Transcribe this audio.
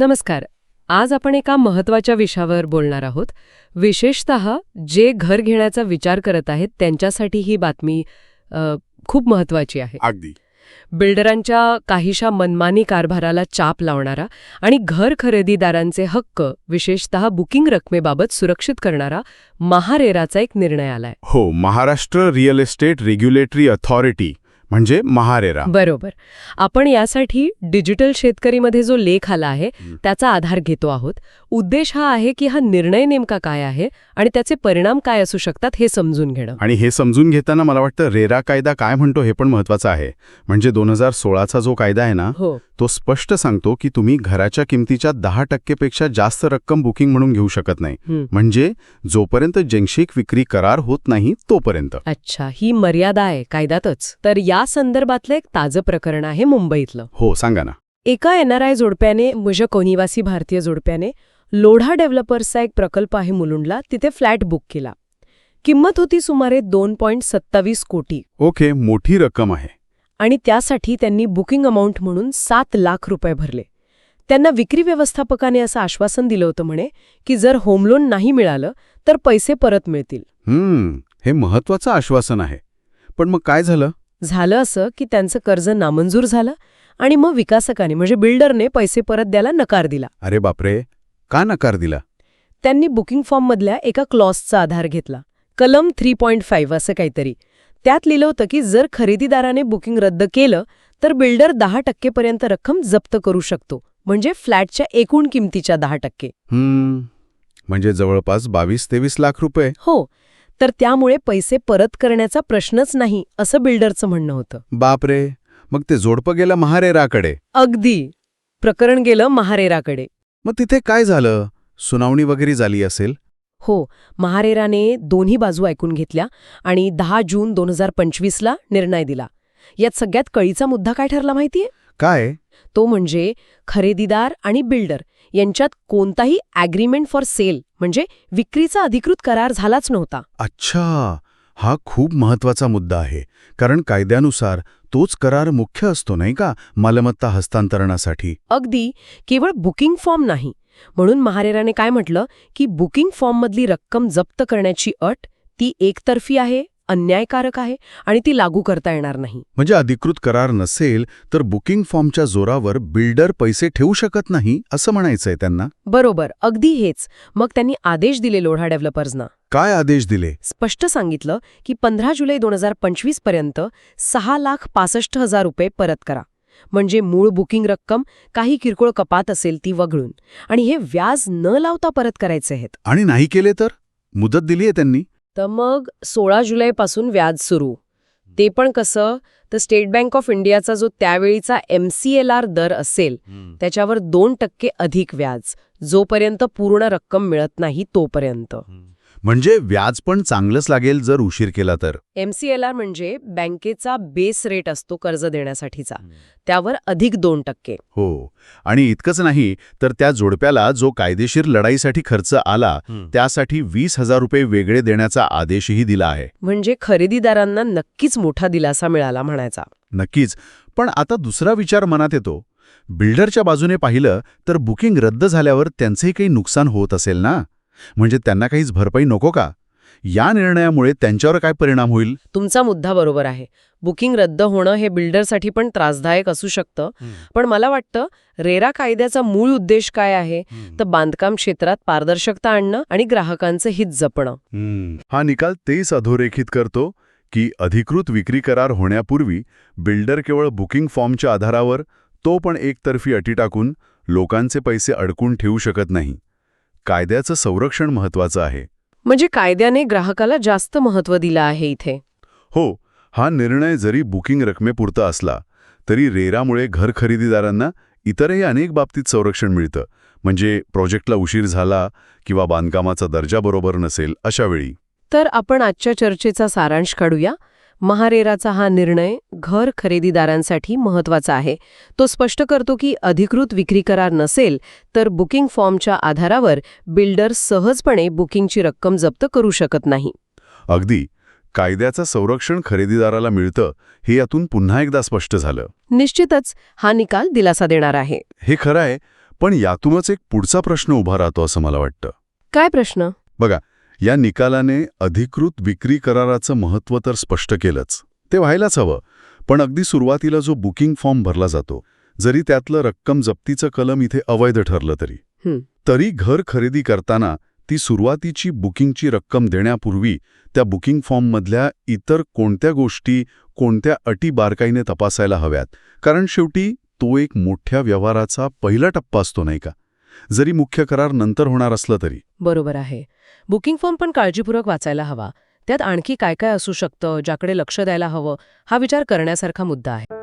नमस्कार. आज आपण एका महत्त्वाच्या विषयावर बोलणार आहोत. विशेषत जे घर घेण्याचा विचार करत आहेत त्यांच्यासाठी ही बातमी अ, खूप महत्वाची आहे. अगदी. बिल्डरांच्या काहीशा मनमानी कारभाराला चाप लावणारा आणि घर खरेदीदारांचे हक्क विशेषत बुकिंग रकमेबाबत सुरक्षित करणारा महारेराचा एक निर्णय आलाय. हो Maharashtra real estate regulatory authority म्हणजे महारेरा. बरोबर. आपण यासाठी डिजिटल शेतकरीमध्ये जो लेख आला आहे. त्याचा आधार घेतो आहोत. उद्देश हा आहे की हा निर्णय नेमका काय आहे आणि त्याचे परिणाम काय असू शकतात हे समजून घेणं. आणि हे समजून घेताना मला वाटतं रेरा कायदा काय म्हणतो हे पण महत्वाचं आहे. म्हणजे दोन हजार सोळाचा जो कायदा आहे ना हो. तो स्पष्ट सांगतो की तुम्ही घराच्या किमतीच्या दहा टक्केपेक्षा जास्त रक्कम बुकिंग म्हणून घेऊ शकत नाही. म्हणजे जोपर्यंत जंशिक विक्री करार होत नाही तोपर्यंत. अच्छा ही मर्यादा आहे कायद्यातच. तर या संदर्भातलं एक ताजं प्रकरण आहे मुंबईतलं. हो सांगा ना. एका एनआरआय जोडप्याने मुझ कोनिवासी भारतीय जोडप्याने लोढा डेव्हलपर्सचा एक प्रकल्प आहे मुलुंडला तिथे फ्लॅट बुक केला. किंमत होती सुमारे दोन पॉईंट सत्तावीस कोटी. ओके मोठी रक्कम आहे. आणि त्यासाठी त्यांनी बुकिंग अमाऊंट म्हणून सात लाख रुपये भरले. त्यांना विक्री व्यवस्थापकाने असं आश्वासन दिलं होतं म्हणे की जर होम लोन नाही मिळालं तर पैसे परत मिळतील. हम्म हे महत्वाचं आश्वासन आहे. पण मग काय झालं? झालं असं की त्यांचं कर्ज नामंजूर झालं आणि मग विकासकाने म्हणजे बिल्डरने पैसे परत द्यायला नकार दिला. अरे बापरे! का नकार दिला? त्यांनी बुकिंग फॉर्ममधल्या एका क्लॉसचा आधार घेतला. कलम थ्री पॉईंट फाईव्ह असं काहीतरी. त्यात लिहिलं होतं की जर खरेदीदाराने बुकिंग रद्द केलं तर बिल्डर दहा टक्केपर्यंत रक्कम जप्त करू शकतो. म्हणजे फ्लॅटच्या एकूण किमतीच्या दहा टक्के. म्हणजे जवळपास बावीस तेवीस लाख रुपये. हो. तर त्यामुळे पैसे परत करण्याचा प्रश्नच नाही असं बिल्डरचं म्हणणं होतं. बापरे! मग ते जोडपं गेलं महारेराकडे. अगदी! प्रकरण गेलं महारेराकडे. मग तिथे काय झालं? सुनावणी वगैरे झाली असेल? हो महारेराने दोन्ही बाजू ऐकून घेतल्या आणि दहा जून दोन हजार पंचवीसला निर्णय दिला. यात सगळ्यात कळीचा मुद्दा काय ठरला माहितीये? काय? तो म्हणजे खरेदीदार आणि बिल्डर. यांच्यात कोणताही ॲग्रीमेंट फॉर सेल म्हणजे विक्रीचा अधिकृत करार झालाच नव्हता. अच्छा हा खूप महत्त्वाचा मुद्दा आहे कारण कायद्यानुसार तोच करार मुख्य असतो नाही का मालमत्ता हस्तांतरणासाठी? अगदी केवळ बुकिंग फॉर्म नाही. म्हणून महारेराने काय म्हटलं की बुकिंग फॉर्ममधली रक्कम जप्त करण्याची अट ती एकतर्फी आहे? अन्यायकारक आहे आणि ती लागू करता येणार नाही. म्हणजे अधिकृत करार नसेल तर बुकिंग फॉर्मच्या जोरावर बिल्डर पैसे ठेवू शकत नाही असं म्हणायचंय त्यांना? बरोबर अगदी हेच. मग त्यांनी आदेश दिले लोढा डेव्हलपर्सना. काय आदेश दिले? स्पष्ट सांगितलं की पंधरा जुलै दोन हजार पंचवीसपर्यंत सहा लाख पासष्ट हजार रुपये परत करा. म्हणजे मूळ बुकिंग रक्कम काही किरकोळ कपात असेल ती वगळून. आणि हे व्याज न लावता परत करायचे आहेत. आणि नाही केले तर? मुदत दिली आहे त्यांनी? तर मग सोळा जुलैपासून व्याज सुरू. ते पण कसं? तर स्टेट बँक ऑफ इंडियाचा जो त्यावेळीचा एम सी एल आर दर असेल त्याच्यावर दोन टक्के अधिक व्याज जोपर्यंत पूर्ण रक्कम मिळत नाही तोपर्यंत. म्हणजे व्याज पण चांगलंच लागेल जर उशीर केला तर. एम सी एल आर म्हणजे बँकेचा बेस रेट असतो कर्ज देण्यासाठीचा. त्यावर अधिक दोन टक्के. हो. आणि इतकंच नाही तर त्या जोडप्याला जो कायदेशीर लढाईसाठी खर्च आला त्यासाठी वीस हजार रुपये वेगळे देण्याचा आदेशही दिला आहे. म्हणजे खरेदीदारांना नक्कीच मोठा दिलासा मिळाला म्हणायचा. नक्कीच. पण आता दुसरा विचार मनात येतो. बिल्डरच्या बाजूने पाहिलं तर बुकिंग रद्द झाल्यावर त्यांचंही काही नुकसान होत असेल ना? म्हणजे त्यांना काहीच भरपाई नको का? या निर्णयामुळे त्यांच्यावर काय परिणाम होईल? तुमचा मुद्दा बरोबर आहे. बुकिंग रद्द होणं हे बिल्डरसाठी पण त्रासदायक असू शकतं. पण मला वाटतं रेरा कायद्याचा मूळ उद्देश काय आहे? तर बांधकाम क्षेत्रात पारदर्शकता आणणं आणि ग्राहकांचं हित जपणं. हा निकाल तेच अधोरेखित करतो की अधिकृत विक्री करार होण्यापूर्वी बिल्डर केवळ बुकिंग फॉर्मच्या आधारावर तो पण एकतर्फी अटी टाकून लोकांचे पैसे अडकून ठेवू शकत नाही. कायद्याचं संरक्षण महत्वाचं आहे. म्हणजे कायद्याने ग्राहकाला जास्त महत्त्व दिलं आहे इथे. हो हा निर्णय जरी बुकिंग रकमेपुरता असला तरी रेरामुळे घर खरेदीदारांना इतरही अनेक बाबतीत संरक्षण मिळतं. म्हणजे प्रोजेक्टला उशीर झाला किंवा बांधकामाचा दर्जा बरोबर नसेल अशावेळी. तर आपण आजच्या चर्चेचा सारांश काढूया. महारेराचा हा निर्णय घर खरेदीदारांसाठी महत्त्वाचा आहे. तो स्पष्ट करतो की अधिकृत विक्री करार नसेल तर बुकिंग फॉर्मच्या आधारावर बिल्डर सहजपणे बुकिंगची रक्कम जप्त करू शकत नाही. अगदी. कायद्याचं संरक्षण खरेदीदाराला मिळतं हे यातून पुन्हा एकदा स्पष्ट झालं. निश्चितच हा निकाल दिलासा देणार आहे. हे खरं आहे पण यातूनच एक पुढचा प्रश्न उभा राहतो असं मला वाटतं. काय प्रश्न? बघा या निकालाने अधिकृत विक्री कराराचं महत्त्व तर स्पष्ट केलंच. ते व्हायलाच हवं पण अगदी सुरुवातीला जो बुकिंग फॉर्म भरला जातो जरी त्यातलं रक्कम जप्तीचं कलम इथे अवैध ठरलं तरी. तरी घर खरेदी करताना ती सुरुवातीची बुकिंगची रक्कम देण्यापूर्वी त्या बुकिंग फॉर्ममधल्या इतर कोणत्या गोष्टी कोणत्या अटी बारकाईने तपासायला हव्यात? कारण शेवटी तो एक मोठ्या व्यवहाराचा पहिला टप्पा असतो नाही का? जरी मुख्य करार नंतर होणार असलं तरी. बरोबर आहे. बुकिंग फॉर्म पण काळजीपूर्वक वाचायला हवा. त्यात आणखी काय काय असू शकतं ज्याकडे लक्ष द्यायला हवं हा विचार करण्यासारखा मुद्दा आहे.